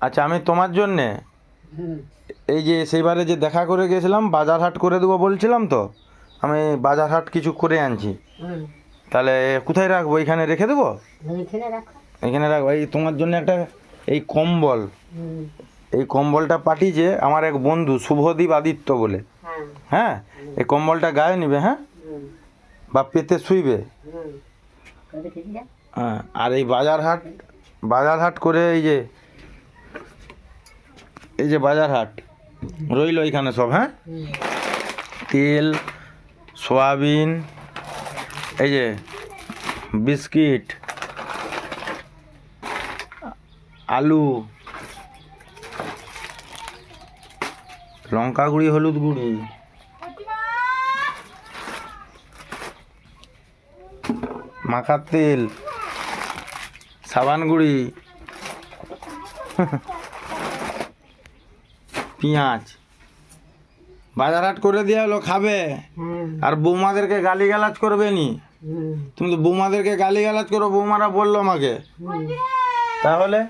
আচ্ছা আমি তোমার জন্যে এই যে সেইবারে যে দেখা করে গেছিলাম বাজার হাট করে দেবো বলছিলাম তো আমি বাজার হাট কিছু করে আনছি। তাহলে কোথায় রাখব? এখানে রেখে দেবো? এখানে রাখব। এই তোমার জন্য একটা এই কম্বল। এই কম্বলটা পাঠিয়েছে আমার এক বন্ধু শুভদীপ আদিত্য বলে। হ্যাঁ। হ্যাঁ? এই কম্বলটা গায়ে নিবে হ্যাঁ? বা পেতে শুইবে। হ্যাঁ আর এই বাজার হাট বাজার হাট করে এই যে এই যে বাজার হাট রইল এখানে সব হ্যাঁ? তেল, সয়াবিন, এই যে বিস্কিট, আলু, লঙ্কা গুঁড়ি, হলুদ গুঁড়ি। মাখার তেল। সাবান গুঁড়ি পেঁয়াজ। বাজার হাট করে দেওয়া হলো খাবে। আর বৌমাদেরকে গালি গালাজ করবে নি? তুমি তো বৌমাদেরকে গালি গালাজ করো বৌমারা বলল আমাকে। তাহলে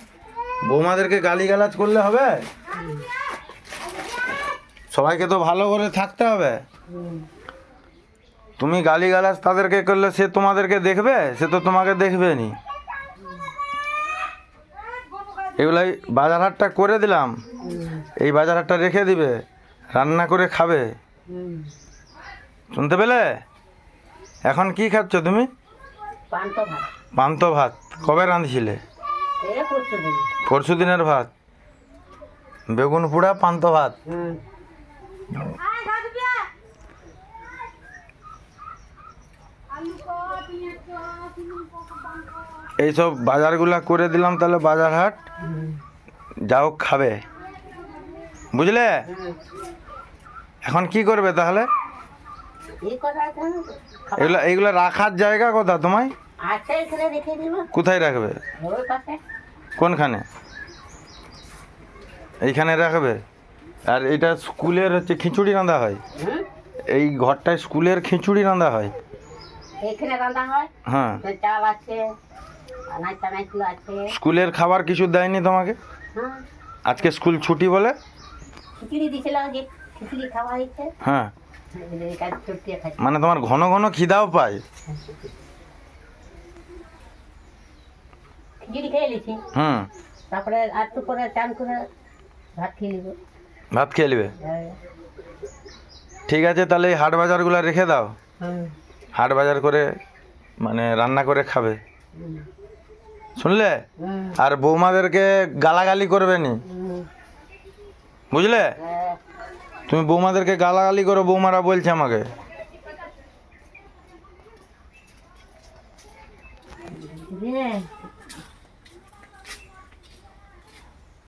বৌমাদেরকে গালি গালাজ করলে হবে? সবাইকে তো ভালো করে থাকতে হবে। তুমি গালি গালাজ তাদেরকে করলে সে তোমাদেরকে দেখবে? সে তো তোমাকে দেখবে নি। এগুলাই বাজার হাটটা করে দিলাম। এই বাজার হাটটা রেখে দিবে রান্না করে খাবে। শুনতে পেলে? এখন কি খাচ্ছ তুমি? পান্ত ভাত। কবে রাঁধছিলে? এ করছ দিন পরশু দিনের ভাত। বেগুন পোড়া পান্ত ভাত। এইসব বাজারগুলা করে দিলাম তাহলে বাজার হাট যাও খাবে। বুঝলে? এখন কি করবে তাহলে? এগুলা এগুলা রাখার জায়গা কোথা তোমায়? কোথায় রাখবে? কোনখানে? এইখানে রাখবে? আর এটা স্কুলের হচ্ছে খিচুড়ি রাঁধা হয়। এই ঘরটায় স্কুলের খিচুড়ি রাঁধা হয়। রান্না হয়? হ্যাঁ। চাল আছে। স্কুলের খাবার কিছু দেয়নি তোমাকে? হ্যাঁ। আজকে স্কুল ছুটি বলে? হ্যাঁ। মানে তোমার ঘন ঘন খিদাও পায়। হুম। তারপরে আর একটু পরে চান করে ভাত খেয়ে নিব। ভাত খেয়ে নেবে? ঠিক আছে তাহলে এই হাট বাজারগুলো রেখে দাও। হাট বাজার করে মানে রান্না করে খাবে। শুনলে? আর বৌমাদেরকে গালাগালি করবে নি? বুঝলে? হ্যাঁ তুমি বৌমাদেরকে গালাগালি করো বৌমারা বলছে আমাকে। রে